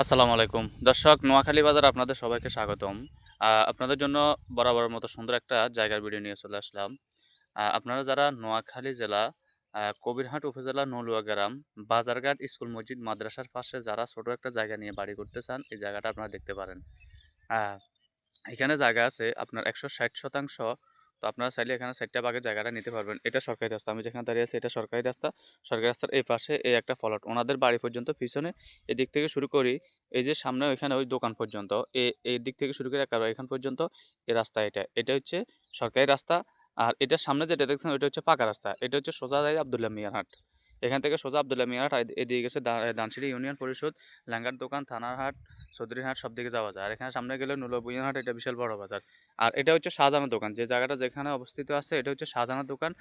আসসালামু আলাইকুম। দর্শক, নোয়াখালী বাজার আপনাদের সবাইকে স্বাগতম। আপনাদের জন্য বরাবর মতো সুন্দর একটা জায়গার ভিডিও নিয়ে চলে আসলাম। আপনারা যারা নোয়াখালী জেলা কবিরহাট উপজেলা, নলুয়া গ্রাম, বাজারঘাট স্কুল, মসজিদ, মাদ্রাসার পাশে যারা ছোট একটা জায়গা নিয়ে বাড়ি করতে চান, এই জায়গাটা আপনারা দেখতে পারেন। এখানে জায়গা আছে আপনার একশো ষাট শতাংশ তো আপনারা চাইলে এখানে চারটা বাগের জায়গাটা নিতে পারবেন। এটা সরকারি রাস্তা। আমি যেখানে দাঁড়িয়ে আছি এটা সরকারি রাস্তা। সরকারি রাস্তার এই পাশে এই একটা ফলট। ওনাদের বাড়ি পর্যন্ত পিছনে এদিক থেকে শুরু করি, এই যে সামনে ওইখানে ওই দোকান পর্যন্ত। এই দিক থেকে শুরু করে একেবারে এখান পর্যন্ত এ রাস্তা এটা। এটা হচ্ছে সরকারি রাস্তা। আর এটার সামনে যেটা দেখছেন ওইটা হচ্ছে পাকা রাস্তা। এটা হচ্ছে সোজা যায় আবদুল্লাহ মিয়ার হাট। এখান থেকে সোজা আবদুল্লাহ মিয়ারহাট এ- এদিকে গেছে দা- দানসিরি ইউনিয়ন পরিষদ ল্যাঙ্গার দোকান, থানার হাট চৌধুরী হাট সব দিকে যাওয়া যায়। আর এখানে সামনে গেলে নুলবুইয়ান হাট, এটা বিশাল বড় বাজার। আর এটা হচ্ছে শাহজাহানের দোকান। যে জায়গাটা যেখানে অবস্থিত আছে, এটা হচ্ছে শাহজাহানের দোকান।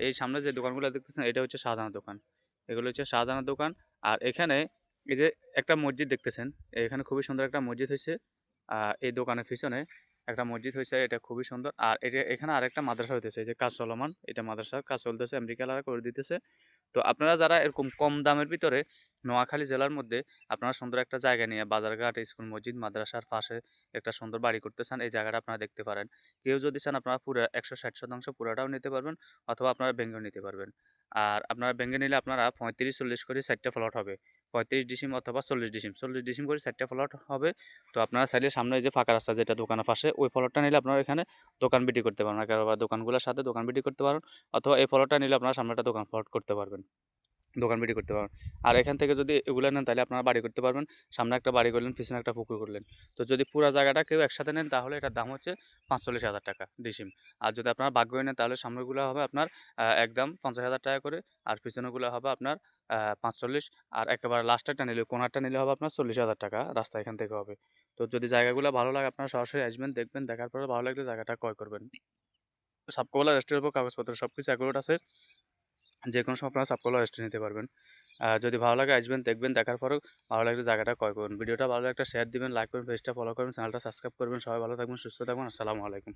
এই সামনে যে দোকানগুলো দেখতেছেন, এটা হচ্ছে শাহজাহানের দোকান। এগুলো হচ্ছে শাহজাহানের দোকান। আর এখানে এই যে একটা মসজিদ দেখতেছেন, এখানে খুবই সুন্দর একটা মসজিদ হয়েছে। এই দোকানের পিছনে একটা মসজিদ হয়েছে, এটা খুবই সুন্দর। আর এটা এখানে আরেকটা মাদ্রাসা হইতেছে যে কাজ চলমান এটা মাদ্রাসার কাজ চলতেছে আমেরিকা আমেরিকালারা করে দিতেছে। তো আপনারা যারা এরকম কম দামের ভিতরে নোয়াখালী জেলার মধ্যে আপনারা সুন্দর একটা জায়গা নিয়ে বাজারঘাট, স্কুল, মসজিদ, মাদ্রাসার পাশে একটা সুন্দর বাড়ি করতে চান, এই জায়গাটা আপনারা দেখতে পারেন। কেউ যদি চান আপনারা পুরো একশো ষাট শতাংশ পুরোটাও নিতে পারবেন অথবা আপনারা ভেঙেও নিতে পারবেন। আর আপনারা ব্যাঙ্গে নিলে আপনারা পঁয়ত্রিশ, চল্লিশ করে চারটা ফ্লট হবে। পঁয়ত্রিশ ডিসিম অথবা চল্লিশ ডিসিম চল্লিশ ডিসিম করে চারটা ফ্লট হবে। তো আপনারা চাইলে সামনে যে ফাঁকা রাস্তা যেটা দোকানের পাশে, ওই ফলটটা নিলে আপনারা এখানে দোকান বিক্রি করতে পারবেন। একেবারে দোকানগুলোর সাথে দোকান বিক্রি করতে পারেন, অথবা এই ফলটটা নিলে আপনারা সামনে একটা দোকান ফ্লট করতে পারবেন। দোকান বিক্রি করতে পারবেন। আর এখান থেকে যদি এগুলো নেন, তাহলে আপনারা বাড়ি করতে পারবেন। সামনে একটা বাড়ি করলেন, পিছনে একটা পুকুর করলেন। তো যদি পুরো জায়গাটা কেউ একসাথে নেন, তাহলে এটার দাম হচ্ছে পাঁচচল্লিশ হাজার টাকা ডিসিম। আর যদি আপনারা ভাগ্য নেন, তাহলে সামনেগুলো হবে আপনার একদম পঞ্চাশ হাজার টাকা করে। আর পিছনেগুলো হবে আপনার পাঁচচল্লিশ। আর একেবারে লাস্টেরটা নিলে, কোনারটা নিলে হবে আপনার চল্লিশ হাজার টাকা রাস্তা এখান থেকে হবে। তো যদি জায়গাগুলো ভালো লাগে, আপনারা সরাসরি আসবেন, দেখবেন, দেখার পরে ভালো লাগলে জায়গাটা ক্রয় করবেন। সাবকোলা রেস্টের উপর কাগজপত্র সব কিছু অ্যাকুরেট আছে। যে কোনো সময় আপনারা সাপ কলার রেস্টে নিতে পারবেন। যদি ভালো লাগে আসবেন, দেখবেন, দেখার পরেও ভালো লাগলে জায়গাটা ক্রয় করবেন ভিডিওটা ভালো একটা শেয়ার দিবেন লাইক করবেন পেজটা ফলো করবেন চ্যানেলটা সাবস্ক্রাইব করবেন। সবাই ভালো থাকবেন, সুস্থ থাকবেন, আসসালামু আলাইকুম।